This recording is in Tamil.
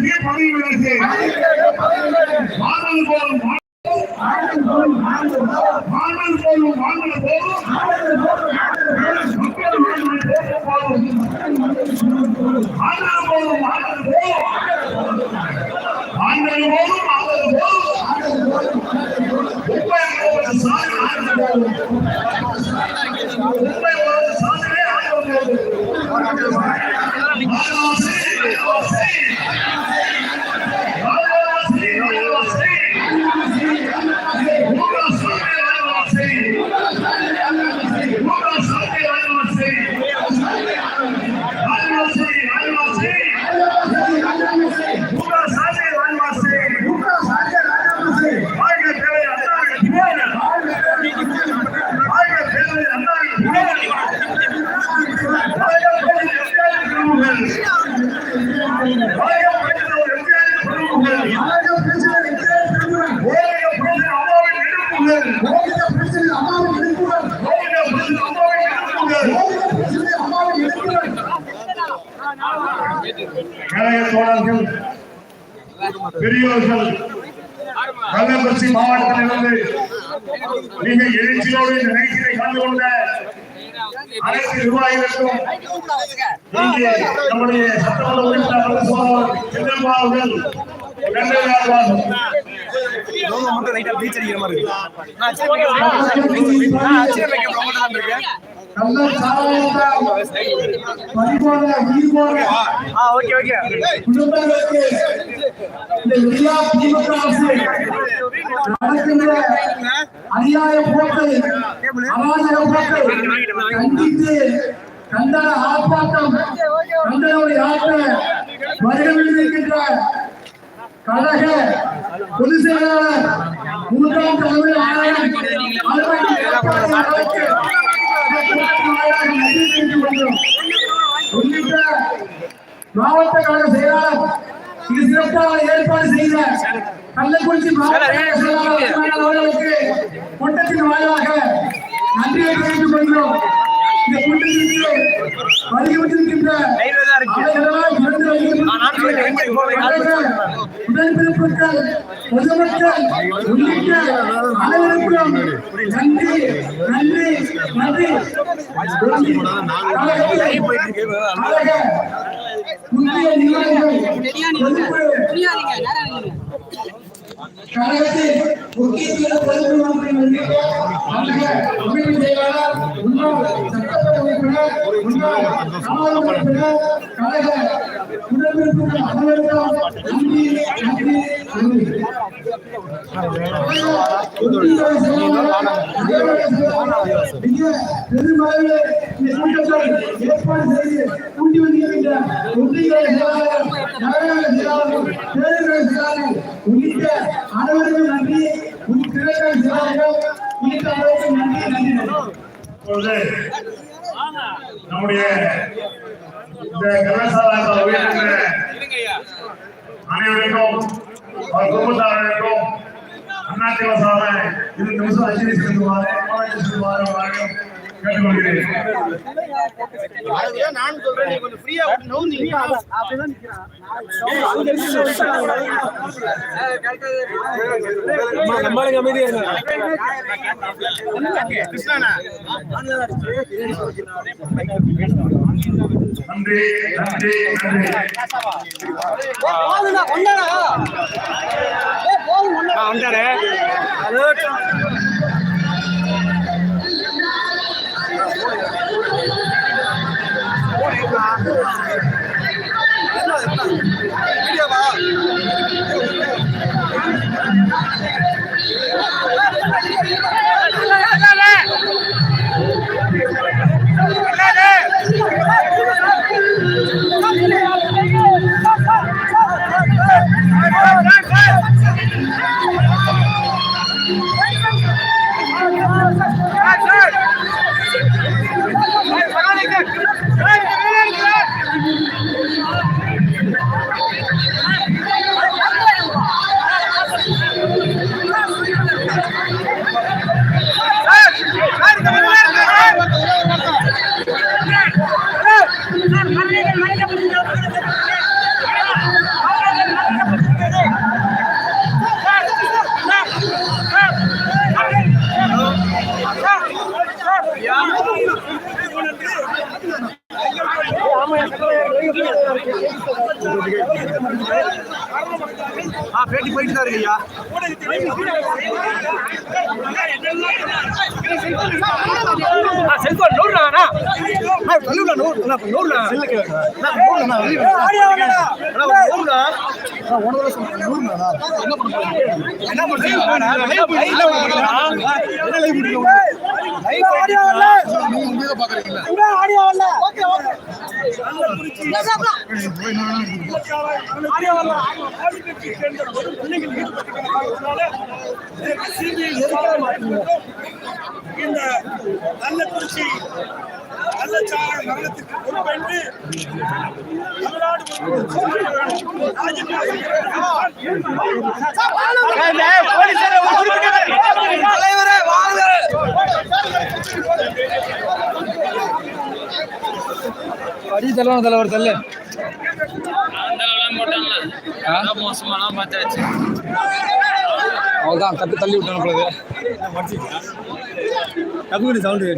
விலகு பதவி விலகு வாங்கல் போலும் வாங்கல் போலும் வாங்கல் போலும் மக்கள் வாங்கல் போலும் வாங்கல் போலும் வாங்கல் போலும் ஆண்கள் போதும் ஆண்கள் போதும் போலும். தோழர்கள் பெரியோர்கள் கள்ளக்குறிச்சி மாவட்டத்திலிருந்து மிக எழுச்சியோடு இந்த நிகழ்ச்சியை கலந்து கொண்ட அனைத்து நிர்வாகிகளுக்கும் நம்முடைய சட்டமன்ற உறுப்பினர் சோழர் லோகோ மட்டும் லைட்டா ப்ளீச் அடிக்கிற மாதிரி இருக்கு நான் அச்சீவ் மேக்கப் நான் அச்சீவ் மேக்கப் மட்டும் தான் இருக்கேன் ஆ ஓகே ஓகே அநியாய போக்கை அராஜக போக்கை கண்டித்து கண்டன ஆர்ப்பாட்டம் வருகின்ற கழக பொதுச் செயலாளர் மூன்றாம் தலைமை உள்ளிட்ட மாவட்ட கழக செயலாளர் இது சிறப்பாக ஏற்பாடு செய்த கள்ளக்குறிச்சி மாவட்ட செயலாளர் அவர்களுக்கு கூட்டத்தின் வாயிலாக நன்றியை தெரிவித்துக் கொள்கிறோம். உடன்பிறப்புகள் பொதுமக்கள் உள்ளிட்ட அனைவருக்கும் நன்றி நன்றி நன்றி முக்கிய நிர்வாகிகள் கழகத்தில் முக்கியத்துவ அமைப்பு செயலாளர் முன்னாள் சட்டமன்ற உறுப்பினர் முன்னாள் கழக அனைவருக்கும் நன்றி நன்றி நன்றி மிக பெருமளவில் இந்த கூட்டத்தை ஏற்பாடு செய்து கூட்டி வந்திருக்கின்ற ஒன்றிய செயலாளர் நகர செயலாளர் பேரவை செயலாளர் உள்ளிட்ட அனைவருக்கும் நன்றி நம்முடைய இந்த அனைவருக்கும் குடும்பத்தாரர்களுக்கும் அண்ணா திவசாம இது நிமிஷம் அஞ்சலி அஞ்சலி செலுத்துமாறு வணக்கம் கேட்டுக்கொள்கிறேன். நான் சொல்றேன். நீ கொஞ்சம் ஃப்ரீயா நவுந்தீங்க நம்மளுக்கு அமைதியா கிருஷ்ணா ఉంటారే ఉంటారే Yeah. ஆ பேட்டி போயிட்டு தான் இருக்கையா செல்போன் நூறுண்ணா அண்ணா நூறுண்ணா நூறுண்ணா நூறுண்ணா நூறுண்ணா என்ன பண்ணுறீங்க என்ன பண்ணுறீங்க லைவ் என்ன லைவ் பண்ணுறீங்க நீங்க உண்மையாக பார்க்குறீங்களா இந்த கள்ளக்குறிச்சி கள்ளச்சார மரணத்துக்கு பொறுப்பேற்று தமிழ்நாடு தலைவரே வாழ்க அடி தலைவன் தலைவர் தள்ளு. மோசமாலாம் பார்த்தாச்சு. அவ்வளோதான் தட்டு தள்ளி கம்மி சவுண்டு